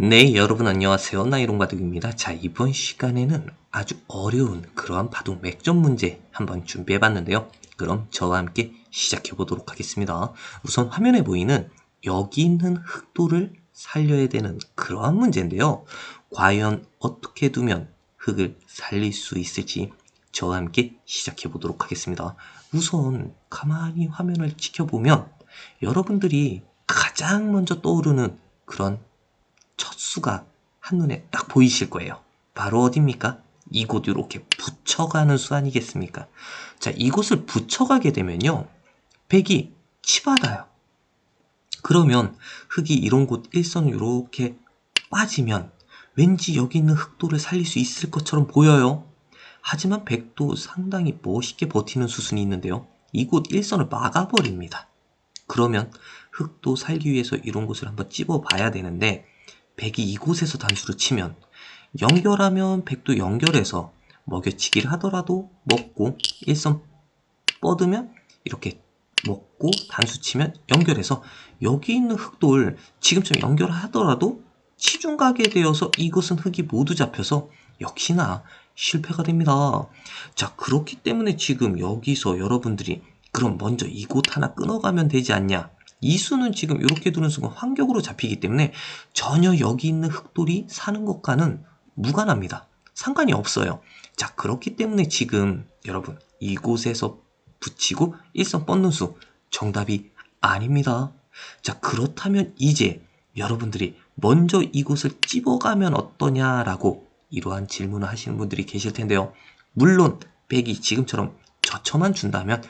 네, 여러분 안녕하세요. 나이롱 바둑입니다. 자, 이번 시간에는 아주 어려운 그러한 바둑 맥점 문제 한번 준비해 봤는데요. 그럼 저와 함께 시작해 보도록 하겠습니다. 우선 화면에 보이는 여기 있는 흑도를 살려야 되는 그러한 문제인데요. 과연 어떻게 두면 흑을 살릴 수 있을지 저와 함께 시작해 보도록 하겠습니다. 우선 가만히 화면을 지켜보면 여러분들이 가장 먼저 떠오르는 그런 첫 수가 한눈에 딱 보이실 거예요. 바로 어딥니까? 이곳 이렇게 붙여가는 수 아니겠습니까? 자, 이곳을 붙여가게 되면요. 백이 치받아요. 그러면 흙이 이런 곳 일선 이렇게 빠지면 왠지 여기 있는 흑도를 살릴 수 있을 것처럼 보여요. 하지만 백도 상당히 멋있게 버티는 수순이 있는데요. 이곳 일선을 막아버립니다. 그러면 흑도 살기 위해서 이런 곳을 한번 찝어 봐야 되는데 백이 이곳에서 단수를 치면 연결하면 백도 연결해서 먹여치기를 하더라도 먹고 일선 뻗으면 이렇게 먹고 단수 치면 연결해서 여기 있는 흑돌 지금처럼 연결하더라도 치중 가게 되어서 이것은 흑이 모두 잡혀서 역시나 실패가 됩니다. 자 그렇기 때문에 지금 여기서 여러분들이 그럼 먼저 이곳 하나 끊어가면 되지 않냐 이 수는 지금 이렇게 두는 순간 환격으로 잡히기 때문에 전혀 여기 있는 흑돌이 사는 것과는 무관합니다. 상관이 없어요. 자, 그렇기 때문에 지금 여러분 이곳에서 붙이고 일선 뻗는 수 정답이 아닙니다. 자, 그렇다면 이제 여러분들이 먼저 이곳을 찝어가면 어떠냐라고 이러한 질문을 하시는 분들이 계실 텐데요. 물론 백이 지금처럼 저쳐만 준다면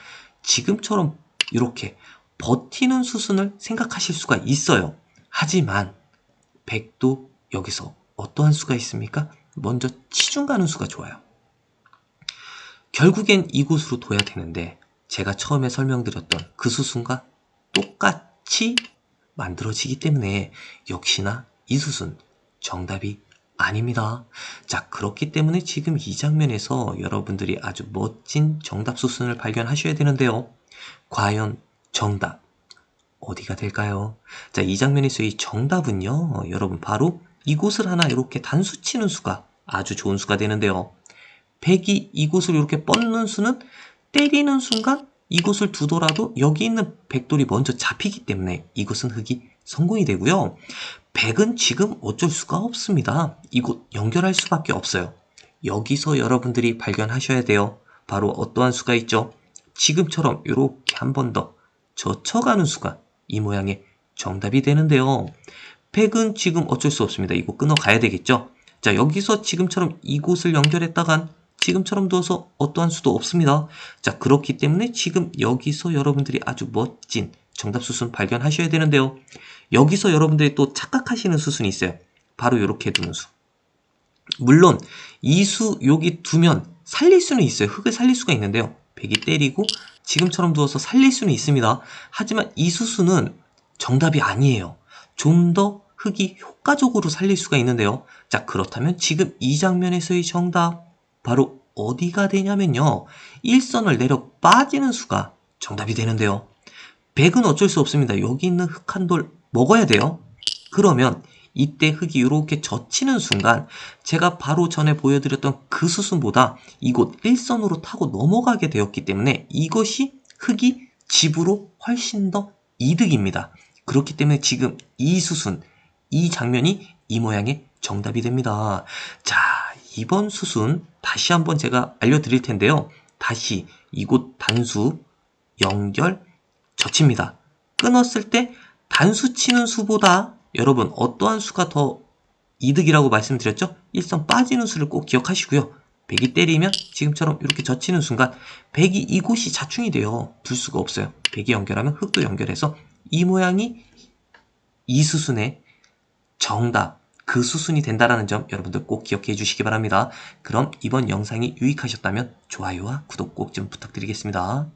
지금처럼 이렇게 버티는 수순을 생각하실 수가 있어요. 하지만 백도 여기서 어떠한 수가 있습니까? 먼저 치중 가는 수가 좋아요. 결국엔 이곳으로 둬야 되는데 제가 처음에 설명드렸던 그 수순과 똑같이 만들어지기 때문에 역시나 이 수순 정답이 아닙니다. 자, 그렇기 때문에 지금 이 장면에서 여러분들이 아주 멋진 정답 수순을 발견하셔야 되는데요. 과연 정답 어디가 될까요? 자, 이 장면에서의 정답은요, 여러분 바로 이곳을 하나 이렇게 단수 치는 수가 아주 좋은 수가 되는데요. 백이 이곳을 이렇게 뻗는 수는 때리는 순간 이곳을 두더라도 여기 있는 백돌이 먼저 잡히기 때문에 이곳은 흑이 성공이 되고요. 백은 지금 어쩔 수가 없습니다. 이곳 연결할 수밖에 없어요. 여기서 여러분들이 발견하셔야 돼요. 바로 어떠한 수가 있죠? 지금처럼 이렇게 한 번 더 젖혀가는 수가 이 모양의 정답이 되는데요. 백은 지금 어쩔 수 없습니다. 이거 끊어 가야 되겠죠? 자, 여기서 지금처럼 이곳을 연결했다간 지금처럼 둬서 어떠한 수도 없습니다. 자, 그렇기 때문에 지금 여기서 여러분들이 아주 멋진 정답 수순 발견하셔야 되는데요. 여기서 여러분들이 또 착각하시는 수순이 있어요. 바로 이렇게 두는 수. 물론 이 수 여기 두면 살릴 수는 있어요. 흙을 살릴 수가 있는데요. 백이 때리고 지금처럼 두어서 살릴 수는 있습니다. 하지만 이 수수는 정답이 아니에요. 좀 더 흙이 효과적으로 살릴 수가 있는데요. 자, 그렇다면 지금 이 장면에서의 정답 바로 어디가 되냐면요. 일선을 내려 빠지는 수가 정답이 되는데요. 백은 어쩔 수 없습니다. 여기 있는 흙 한 돌 먹어야 돼요. 그러면 이때 흙이 이렇게 젖히는 순간 제가 바로 전에 보여드렸던 그 수순보다 이곳 일선으로 타고 넘어가게 되었기 때문에 이것이 흙이 집으로 훨씬 더 이득입니다. 그렇기 때문에 지금 이 수순, 이 장면이 이 모양의 정답이 됩니다. 자, 이번 수순 다시 한번 제가 알려드릴 텐데요. 다시 이곳 단수, 연결, 젖힙니다. 끊었을 때 단수 치는 수보다 여러분 어떠한 수가 더 이득이라고 말씀드렸죠? 일선 빠지는 수를 꼭 기억하시고요. 백이 때리면 지금처럼 이렇게 젖히는 순간 백이 이곳이 자충이 돼요. 둘 수가 없어요. 백이 연결하면 흙도 연결해서 이 모양이 이 수순의 정답, 그 수순이 된다라는 점 여러분들 꼭 기억해 주시기 바랍니다. 그럼 이번 영상이 유익하셨다면 좋아요와 구독 꼭 좀 부탁드리겠습니다.